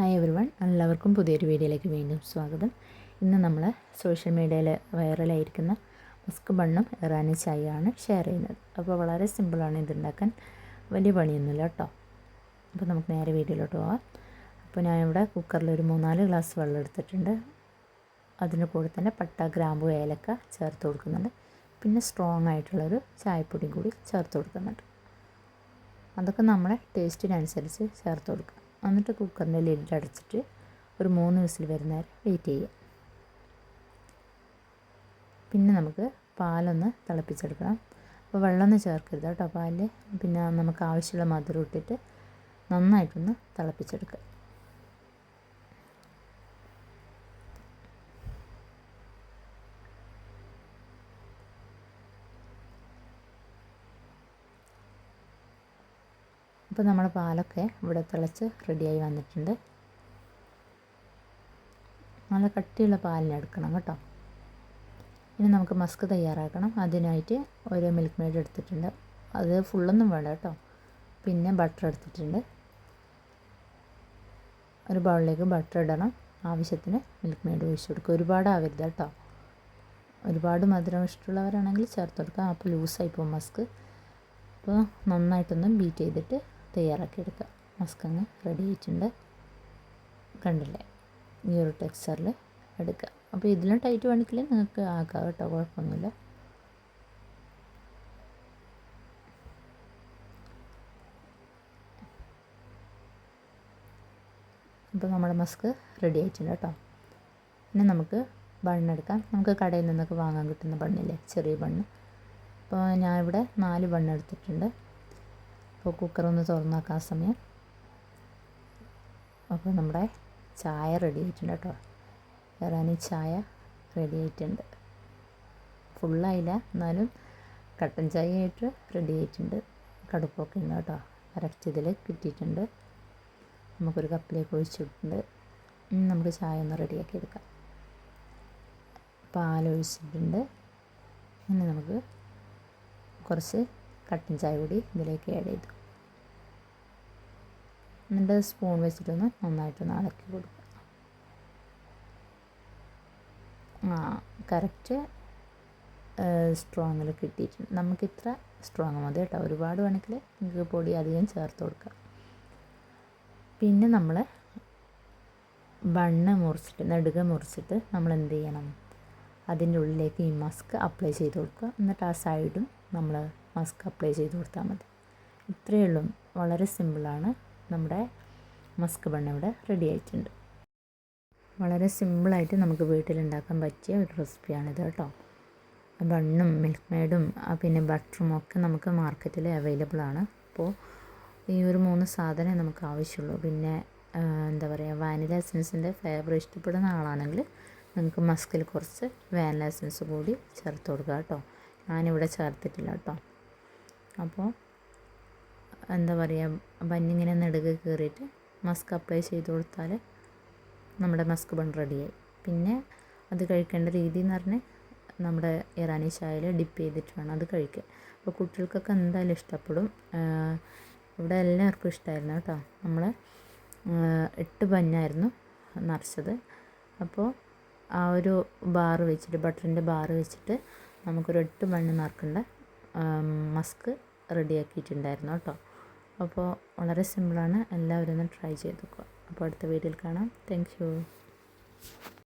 Hi every one എല്ലാവർക്കും പുതിയൊരു വീഡിയോയിലേക്ക് വീണ്ടും സ്വാഗതം. ഇന്ന് നമ്മൾ സോഷ്യൽ മീഡിയയിൽ വൈറലായിരിക്കുന്ന മസ്ക് ബണ്ണും ഇറാനി ചായയാണ് ഷെയർ ചെയ്യുന്നത്. അപ്പോൾ വളരെ സിമ്പിളാണ് ഇതുണ്ടാക്കാൻ. വലിയ പണിയൊന്നുമില്ല കേട്ടോ. അപ്പോൾ നമുക്ക് നേരെ വീഡിയോയിലോട്ട് പോവാം. അപ്പോൾ ഞാൻ ഇവിടെ കുക്കറിൽ ഒരു മൂന്നാൽ ഗ്ലാസ് വെള്ളം എടുത്തിട്ടുണ്ട്. അതിന്റെ കൂടെ തന്നെ പട്ട ഗ്രാമ്പു ഏലക്ക ചേർത്ത് കൊടുക്കുന്നുണ്ട്. പിന്നെ സ്ട്രോങ് ആയിട്ടുള്ളൊരു ചായപ്പൊടിയും കൂടി ചേർത്ത് കൊടുക്കുന്നുണ്ട്. അതൊക്കെ നമ്മുടെ ടേസ്റ്റിനനുസരിച്ച് ചേർത്ത് കൊടുക്കുക എന്നിട്ട് കുക്കറിന്റെ ലിഡ് അടച്ചിട്ട് ഒരു മൂന്ന് വിസിൽ വരുന്ന വരെ വെയിറ്റ് ചെയ്യുക. പിന്നെ നമുക്ക് പാലൊന്ന് തിളപ്പിച്ചെടുക്കണം. അപ്പോൾ വെള്ളമൊന്നും ചേർക്കരുത് കേട്ടോ പാലിൽ പിന്നെ നമുക്ക് ആവശ്യമുള്ള മധുരം ഇട്ടിട്ട് നന്നായിട്ടൊന്ന് തിളപ്പിച്ചെടുക്കുക. അപ്പോൾ നമ്മൾ പാലൊക്കെ ഇവിടെ തിളച്ച് റെഡിയായി വന്നിട്ടുണ്ട്. നല്ല കട്ടിയുള്ള പാലിനെടുക്കണം കേട്ടോ. ഇനി നമുക്ക് മസ്ക് തയ്യാറാക്കണം. അതിനായിട്ട് ഒരു മിൽക്ക് മെയ്ഡ് എടുത്തിട്ടുണ്ട്. അത് ഫുള്ളൊന്നും വേണം കേട്ടോ. പിന്നെ ബട്ടർ എടുത്തിട്ടുണ്ട്. ഒരു ബൗളിലേക്ക് ബട്ടർ ഇടണം. ആവശ്യത്തിന് മിൽക്ക് മെയ്ഡ് ഒഴിച്ചു കൊടുക്കുക. ഒരുപാട് ആവരുത് കേട്ടോ. ഒരുപാട് മധുരം ഇഷ്ടമുള്ളവരാണെങ്കിൽ ചേർത്ത് കൊടുക്കാം അപ്പോൾ ലൂസായി പോകും മസ്ക്. അപ്പോൾ നന്നായിട്ടൊന്ന് ബീറ്റ് ചെയ്തിട്ട് തയ്യാറാക്കിയെടുക്കുക. മസ്കങ്ങ് റെഡി ആയിട്ടുണ്ട്. കണ്ടില്ലേ? ഈ ഒരു ടെക്സ്ചറിൽ എടുക്കുക. അപ്പോൾ ഇതിലും ടൈറ്റ് വേണമെങ്കിൽ നിങ്ങൾക്ക് ആക്കാം കേട്ടോ കുഴപ്പമൊന്നുമില്ല. അപ്പോൾ നമ്മുടെ മസ്ക് റെഡി ആയിട്ടുണ്ട് കേട്ടോ. ഇനി നമുക്ക് ബണ്ണെടുക്കാം നമുക്ക് കടയിൽ നിന്നൊക്കെ വാങ്ങാൻ കിട്ടുന്ന ബണ്ണില്ലേ ചെറിയ ബണ്ണ് അപ്പോൾ ഞാൻ ഇവിടെ നാല് ബണ്ണ് എടുത്തിട്ടുണ്ട്. അപ്പോൾ കുക്കറൊന്ന് തുറന്നാക്കാൻ സമയം. അപ്പോൾ നമ്മുടെ ചായ റെഡി ആയിട്ടുണ്ട് കേട്ടോ. ഇറാനി ചായ റെഡി ആയിട്ടുണ്ട്. ഫുള്ളായില്ല എന്നാലും കട്ടൻ ചായ ആയിട്ട് റെഡി ആയിട്ടുണ്ട്. കടുപ്പൊക്കെ ഉണ്ട് കേട്ടോ. അരച്ചതിൽ കിട്ടിയിട്ടുണ്ട്. നമുക്കൊരു കപ്പിലേക്ക് ഒഴിച്ചിട്ടുണ്ട് നമുക്ക് ചായ ഒന്ന് റെഡിയാക്കി എടുക്കാം. പാലൊഴിച്ചിട്ടുണ്ട് ഇനി നമുക്ക് കുറച്ച് കട്ടൻ ചായ കൂടി ഇതിലേക്ക് ആഡ് ചെയ്തു. എന്നിട്ട് സ്പൂൺ വെച്ചിട്ടൊന്ന് നന്നായിട്ടൊന്ന് ഇളക്കി കൊടുക്കുക. ആ കറക്റ്റ് സ്ട്രോങ്ങിൽ കിട്ടിയിട്ടുണ്ട്. നമുക്ക് ഇത്ര സ്ട്രോങ് മതി കേട്ടോ. ഒരുപാട് വേണമെങ്കിൽ നിങ്ങൾക്ക് പൊടി അധികം ചേർത്ത് കൊടുക്കുക പിന്നെ നമ്മൾ ബണ്ണ് മുറിച്ചിട്ട് നെടുക മുറിച്ചിട്ട് നമ്മൾ എന്ത് ചെയ്യണം? അതിന്റെ ഉള്ളിലേക്ക് ഈ മസ്ക് അപ്ലൈ ചെയ്ത് കൊടുക്കുക. എന്നിട്ട് ആ സൈഡും നമ്മൾ മാസ്ക് അപ്ലൈ ചെയ്ത് കൊടുത്താൽ മതി. ഇത്രയേ ഉള്ളൂ. വളരെ സിമ്പിളാണ്. നമ്മുടെ മസ്ക് ബണ്ണ് ഇവിടെ റെഡി ആയിട്ടുണ്ട്. വളരെ സിമ്പിളായിട്ട് നമുക്ക് വീട്ടിലുണ്ടാക്കാൻ പറ്റിയ ഒരു റെസിപ്പിയാണിത് കേട്ടോ. ബണ്ണും മിൽക്ക് മെയ്ഡും പിന്നെ ബട്ടറും ഒക്കെ നമുക്ക് മാർക്കറ്റിൽ അവൈലബിൾ ആണ്. അപ്പോൾ ഈ ഒരു മൂന്ന് സാധനമേ നമുക്ക് ആവശ്യമുള്ളൂ. പിന്നെ എന്താ പറയുക വാനില എസൻസിന്റെ ഫ്ലേവർ ഇഷ്ടപ്പെടുന്ന ആളാണെങ്കിൽ നിങ്ങൾക്ക് മസ്കിൽ കുറച്ച് വാനില എസൻസ് കൂടി ചേർത്ത് കൊടുക്കുക കേട്ടോ. ഞാനിവിടെ ചേർത്തിട്ടില്ല കേട്ടോ. അപ്പോൾ എന്താ പറയുക ബന്നിങ്ങനെ നെടുകെ കയറിയിട്ട് മസ്ക് അപ്ലൈ ചെയ്ത് കൊടുത്താൽ നമ്മുടെ മസ്ക് ബൺ റെഡിയായി പിന്നെ അത് കഴിക്കേണ്ട രീതി എന്ന് പറഞ്ഞാൽ നമ്മുടെ ഇറാനി ചായയിൽ ഡിപ്പ് ചെയ്തിട്ട് വേണം അത് കഴിക്കാൻ. അപ്പോൾ കുട്ടികൾക്കൊക്കെ എന്തായാലും ഇഷ്ടപ്പെടും. ഇവിടെ എല്ലാവർക്കും ഇഷ്ടമായിരുന്നു കേട്ടോ. നമ്മൾ എട്ട് ബന്നായിരുന്നു നിറച്ചത്. അപ്പോൾ ആ ഒരു ബാറ് വെച്ചിട്ട് ബട്ടറിന്റെ ബാറ് വെച്ചിട്ട് നമുക്കൊരു എട്ട് ബണ്ണ് നിറക്കേണ്ട മസ്ക് റെഡിയാക്കിയിട്ടുണ്ടായിരുന്നു കേട്ടോ. അപ്പോൾ വളരെ സിമ്പിളാണ്. എല്ലാവരും ഒന്ന് ട്രൈ ചെയ്ത് നോക്കുക. അപ്പോൾ അടുത്ത വീഡിയോയിൽ കാണാം. താങ്ക്